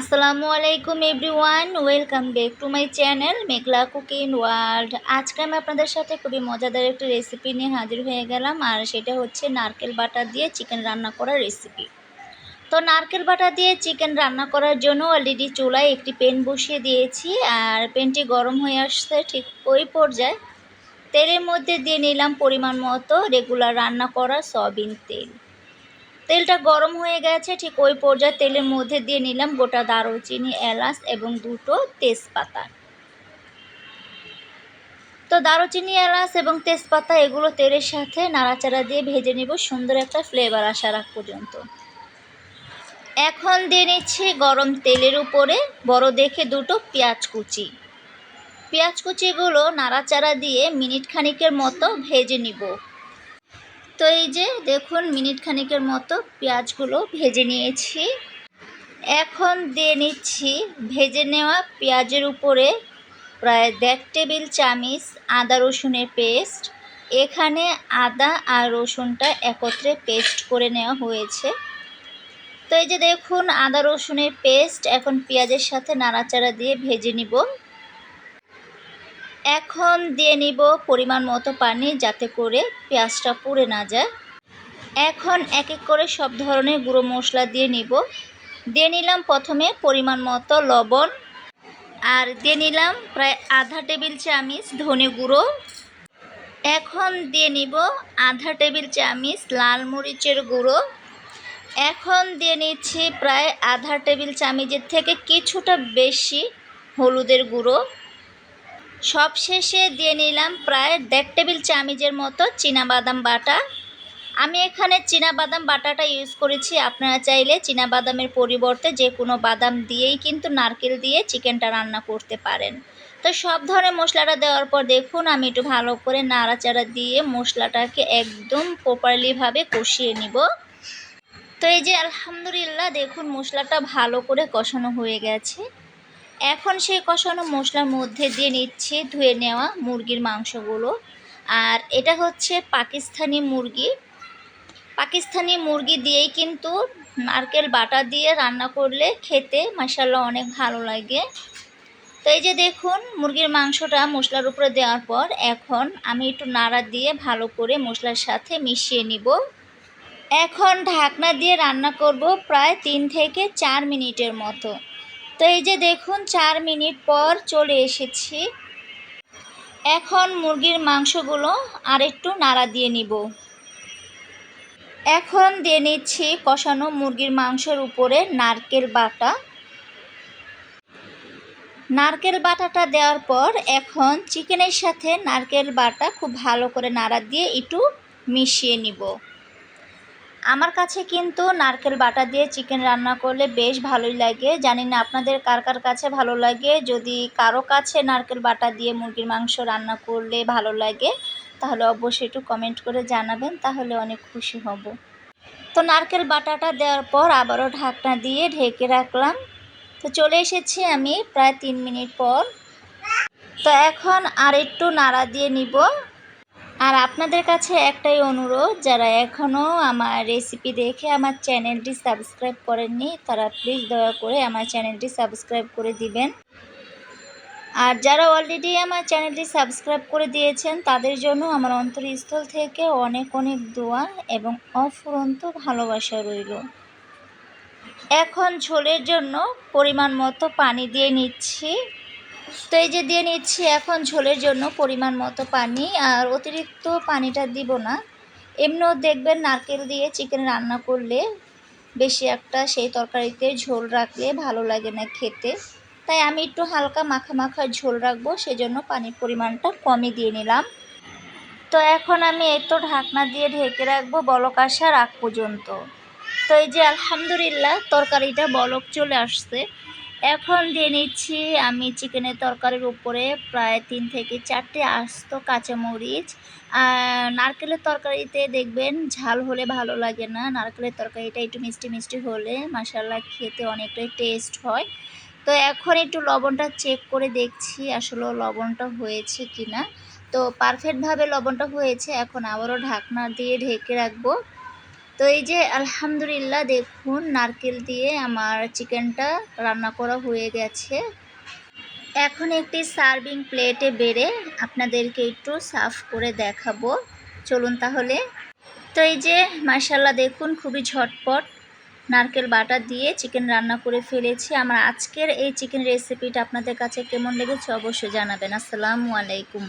আসসালামু আলাইকুম everyone, welcome back to my channel Meghla cooking world. আজকে আমি আপনাদের সাথে খুবই মজাদার একটি রেসিপি নিয়ে হাজির হয়ে গেলাম, আর সেটা হচ্ছে নারকেল বাটার দিয়ে চিকেন রান্না করার রেসিপি। তো নারকেল বাটা দিয়ে চিকেন রান্না করার জন্য অলরেডি চুলায় একটি পেন বসিয়ে দিয়েছি, আর পেনটি গরম হয়ে আসছে ঠিক ওই পর্যায়ে। তেলের মধ্যে দিয়ে নিলাম পরিমাণ মতো রেগুলার রান্না করা সয়াবিন তেল। তেলটা গরম হয়ে গেছে, ঠিক ওই পর্যায়ে তেলের মধ্যে দিয়ে নিলাম গোটা দারুচিনি, এলাচ এবং দুটো তেজপাতা। তো দারুচিনি, এলাচ এবং তেজপাতা এগুলো তেলের সাথে নাড়াচাড়া দিয়ে ভেজে নিব, সুন্দর একটা ফ্লেভার আসার আগ পর্যন্ত। এখন দিয়ে নিচ্ছি গরম তেলের উপরে বড় দেখে দুটো পেঁয়াজ কুচি। পেঁয়াজ কুচিগুলো নাড়াচাড়া দিয়ে মিনিট খানিকের মতো ভেজে নিব। তো এই যে দেখুন মিনিট খানিকের মতো পেঁয়াজগুলো ভেজে নিয়েছি। এখন দিয়ে নিচ্ছি ভেজে নেওয়া পেঁয়াজের উপরে প্রায় দেড় টেবিল চামিচ আদা রসুনের পেস্ট। এখানে আদা আর রসুনটা একত্রে পেস্ট করে নেওয়া হয়েছে। তো এই যে দেখুন আদা রসুনের পেস্ট, এখন পেঁয়াজের সাথে নাড়াচাড়া দিয়ে ভেজে নিব। এখন দিয়ে নিব পরিমাণ মতো পানি যাতে করে পেঁয়াজটা পুড়ে না যায়। এখন এক এক করে সব ধরনের গুঁড়ো মশলা দিয়ে নিব। দিয়ে নিলাম প্রথমে পরিমাণ মতো লবণ। আর দিয়ে নিলাম প্রায় আধা টেবিল চামিচ ধনে গুঁড়ো। এখন দিয়ে নিব আধা টেবিল চামিচ লাল মরিচের গুঁড়ো। এখন দিয়ে নিচ্ছি প্রায় আধা টেবিল চামিচের থেকে কিছুটা বেশি হলুদের গুঁড়ো। সব শেষে দিয়ে নিলাম প্রায় দেড় টেবিল চামিচের মতো বাদাম বাটা। আমি এখানে বাদাম বাটাটা ইউজ করেছি। আপনারা চাইলে বাদামের পরিবর্তে যে কোনো বাদাম দিয়েই কিন্তু নারকেল দিয়ে চিকেনটা রান্না করতে পারেন। তো সব ধরনের মশলাটা দেওয়ার পর দেখুন, আমি একটু ভালো করে নাড়াচাড়া দিয়ে মশলাটাকে একদম প্রপারলিভাবে কষিয়ে নিব। তো এই যে আলহামদুলিল্লাহ, দেখুন মশলাটা ভালো করে কষানো হয়ে গেছে। এখন সেই কষানো মশলার মধ্যে দিয়ে নিচ্ছি, ধুয়ে নেওয়া মুরগির মাংসগুলো। আর এটা হচ্ছে পাকিস্তানি মুরগি। পাকিস্তানি মুরগি দিয়েই কিন্তু নারকেল বাটা দিয়ে রান্না করলে খেতে মাসাল্লাহ অনেক ভালো লাগে। তো এই যে দেখুন, মুরগির মাংসটা মশলার উপরে দেওয়ার পর এখন আমি একটু নাড়া দিয়ে ভালো করে মশলার সাথে মিশিয়ে নিব। এখন ঢাকনা দিয়ে রান্না করব প্রায় তিন থেকে চার মিনিটের মতো। তো এই যে দেখুন, চার মিনিট পর চলে এসেছি। এখন মুরগির মাংসগুলো আর একটু নাড়া দিয়ে নিব। এখন দিয়ে নিচ্ছি কষানো মুরগির মাংসের উপরে নারকেল বাটা। নারকেল বাটাটা দেওয়ার পর এখন চিকেনের সাথে নারকেল বাটা খুব ভালো করে নাড়া দিয়ে একটু মিশিয়ে নিব। আমার কাছে কিন্তু নারকেল বাটা দিয়ে চিকেন রান্না করলে বেশ ভালোই লাগে। জানি না আপনাদের কার কার কাছে ভালো লাগে। যদি কারও কাছে নারকেল বাটা দিয়ে মুরগির মাংস রান্না করলে ভালো লাগে, তাহলে অবশ্যই একটু কমেন্ট করে জানাবেন, তাহলে অনেক খুশি হব। তো নারকেল বাটাটা দেওয়ার পর আবারও ঢাকনা দিয়ে ঢেকে রাখলাম। তো চলে এসেছি আমি প্রায় তিন মিনিট পর। তো এখন আর একটু নাড়া দিয়ে নিব। আর আপনাদের কাছে একটাই অনুরোধ, যারা এখনও আমার রেসিপি দেখে আমার চ্যানেলটি সাবস্ক্রাইব করেননি, তারা প্লিজ দয়া করে আমার চ্যানেলটি সাবস্ক্রাইব করে দিবেন। আর যারা অলরেডি আমার চ্যানেলটি সাবস্ক্রাইব করে দিয়েছেন, তাদের জন্য আমার অন্তরস্থল থেকে অনেক অনেক দোয়া এবং অফুরন্ত ভালোবাসা রইল। এখন ঝোলের জন্য পরিমাণ মতো পানি দিয়ে নিচ্ছি। তো এই যে দিয়ে নিচ্ছি এখন ঝোলের জন্য পরিমাণ মতো পানি, আর অতিরিক্ত পানিটা দিব না। এমনিও দেখবেন নারকেল দিয়ে চিকেন রান্না করলে বেশি একটা সেই তরকারিতে ঝোল রাখলে ভালো লাগে না খেতে। তাই আমি একটু হালকা মাখা মাখা ঝোল রাখব, সেজন্য পানির পরিমাণটা কমই দিয়ে নিলাম। তো এখন আমি এই তো ঢাকনা দিয়ে ঢেকে রাখব বলক আসার আগ পর্যন্ত। তো এই যে আলহামদুলিল্লাহ তরকারিটা বলক চলে আসছে। এখন দিয়ে নিচ্ছি আমি চিকেনের তরকারির উপরে প্রায় তিন থেকে চারটে আস্ত কাঁচামরিচ। নারকেলের তরকারিতে দেখবেন ঝাল হলে ভালো লাগে না। নারকেলের তরকারিটা একটু মিষ্টি মিষ্টি হলে মাসাল্লা খেতে অনেকটাই টেস্ট হয়। তো এখন একটু লবণটা চেক করে দেখছি আসলে লবণটা হয়েছে কি না তো পারফেক্টভাবে লবণটা হয়েছে, এখন আবারও ঢাকনা দিয়ে ঢেকে রাখব। তো এই যে আলহামদুলিল্লাহ দেখুন, নারকেল দিয়ে আমার চিকেনটা রান্না করা হয়ে গেছে। এখন একটি সার্ভিং প্লেটে বেড়ে আপনাদেরকে একটু সার্ভ করে দেখাবো। চলুন তাহলে। তো এই যে মার্শাল্লাহ দেখুন, খুবই ঝটপট নারকেল বাটা দিয়ে চিকেন রান্না করে ফেলেছি। আমার আজকের এই চিকেন রেসিপিটা আপনাদের কাছে কেমন লেগেছে অবশ্যই জানাবেন। আসসালামু আলাইকুম।